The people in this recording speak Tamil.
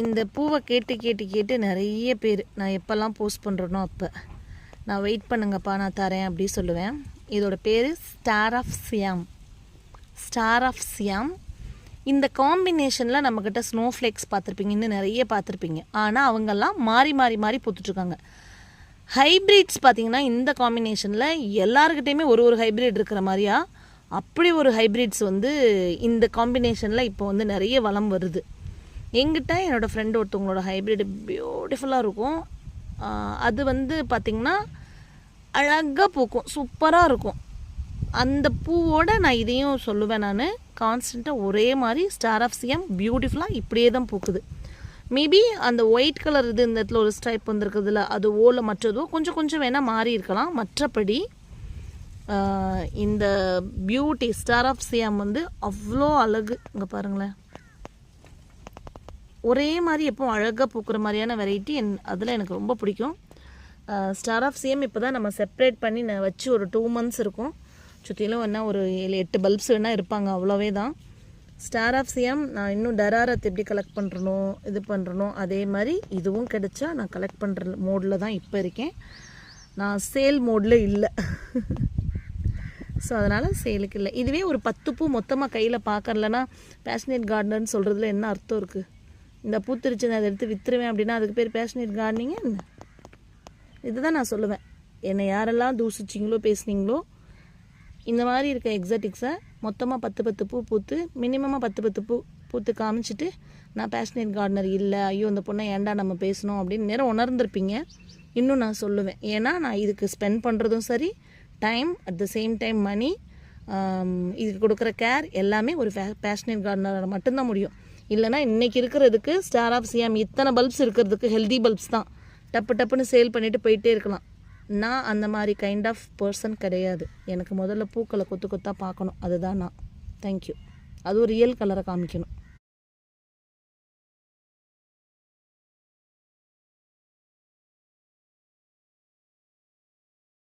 இந்த பூவை கேட்டு கேட்டு கேட்டு நிறைய பேர் நான் எப்போல்லாம் போஸ்ட் பண்ணுறேனோ அப்போ. நான் வெயிட் பண்ணுங்கப்பா நான் தரேன் அப்படி சொல்லுவேன். இதோட பேர் star of Siam star of Siam இந்த காம்பினேஷனில் நம்மக்கிட்ட ஸ்னோ ஃப்ளேக்ஸ் பார்த்துருப்பீங்க இன்னும் நிறைய பார்த்துருப்பீங்க. ஆனால் அவங்கெல்லாம் மாறி மாறி மாறி பூத்துட்ருக்காங்க. ஹைப்ரிட்ஸ் பார்த்தீங்கன்னா இந்த காம்பினேஷனில் எல்லாருக்கிட்டேயுமே ஒரு ஒரு ஹைப்ரிட் இருக்கிற மாதிரியா? அப்படி ஒரு ஹைப்ரிட்ஸ் வந்து இந்த காம்பினேஷனில் இப்போ வந்து நிறைய வளம் வருது. எங்கிட்ட என்னோடய ஃப்ரெண்டு ஒருத்தவங்களோட ஹைப்ரிட் பியூட்டிஃபுல்லாக இருக்கும். அது வந்து பார்த்திங்கன்னா அழகாக பூக்கும் சூப்பராக இருக்கும். அந்த பூவோட நான் இதையும் சொல்லுவேன் நான். கான்ஸ்டண்ட்டாக ஒரே மாதிரி ஸ்டார் ஆஃப் சிஎம் பியூட்டிஃபுல்லாக இப்படியே தான் பூக்குது. மேபி அந்த ஒயிட் கலர் இது இந்த இடத்துல ஒரு ஸ்ட்ரைப் வந்திருக்குதுல அது ஓல மற்றதோ கொஞ்சம் கொஞ்சம் வேணால் மாறி இருக்கலாம். மற்றபடி இந்த பியூட்டி ஸ்டார் ஆஃப் சியாம் வந்து அவ்வளோ அழகு. இங்கே பாருங்களேன். ஒரே மாதிரி எப்போ அழகாக பூக்கிற மாதிரியான வெரைட்டி என் அதில் எனக்கு ரொம்ப பிடிக்கும். ஸ்டார் ஆஃப் சிஎம் இப்போ தான் நம்ம செப்பரேட் பண்ணி நான் வச்சு ஒரு டூ மந்த்ஸ் இருக்கும். சுற்றிலும் வேணால் ஒரு ஏழு எட்டு பல்ப்ஸ் வேணால் இருப்பாங்க அவ்வளோவே தான். ஸ்டார் ஆஃப் சிஎம் நான் இன்னும் டராரத் எப்படி கலெக்ட் பண்ணுறனோ இது பண்ணுறனோ அதே மாதிரி இதுவும் கிடைச்சா நான் கலெக்ட் பண்ணுற மோடில் தான் இப்போ இருக்கேன். நான் சேல் மோடில் இல்லை. ஸோ அதனால் சேலுக்கு இல்லை. இதுவே ஒரு பத்து பூ மொத்தமாக கையில் பார்க்கறலன்னா பேஷனேட் கார்டனர்னு சொல்கிறதுல என்ன அர்த்தம் இருக்குது இந்த பூத்திருச்சு அதை எடுத்து விற்றுருவேன் அப்படின்னா அதுக்கு பேர் பேஷனேட் கார்டனிங்க என்ன? இதுதான் நான் சொல்லுவேன். என்னை யாரெல்லாம் தூசிச்சிங்களோ பேசுனீங்களோ இந்த மாதிரி இருக்க எக்ஸாட்டிக்ஸை மொத்தமாக பத்து பத்து பூ பூத்து மினிமமாக பத்து பத்து பூ பூத்து காமிச்சிட்டு நான் பேஷனேட் கார்டனர் இல்லை ஐயோ இந்த பொண்ணை ஏன்டா நம்ம பேசணும் அப்படின்னு நேரம் உணர்ந்திருப்பீங்க. இன்னும் நான் சொல்லுவேன். ஏன்னா நான் இதுக்கு ஸ்பெண்ட் பண்ணுறதும் சரி time at the same time money இதுக்கு கொடுக்குற கேர் எல்லாமே ஒரு பேஷனேட் கார்டனரால் மட்டும்தான் முடியும். இல்லைனா இன்றைக்கி இருக்கிறதுக்கு ஸ்டார் ஆஃப் சிஎம் இத்தனை பல்ப்ஸ் இருக்கிறதுக்கு ஹெல்தி பல்ப்ஸ் தான். டப்பு டப்புன்னு சேல் பண்ணிவிட்டு போயிட்டே இருக்கலாம். நான் அந்த மாதிரி கைண்ட் ஆஃப் பர்சன் கிடையாது. எனக்கு முதல்ல பூக்களை கொத்து கொத்தாக பார்க்கணும். அதுதான் நான். தேங்க்யூ அதுவும் ரியல் கலரை காமிக்கணும்.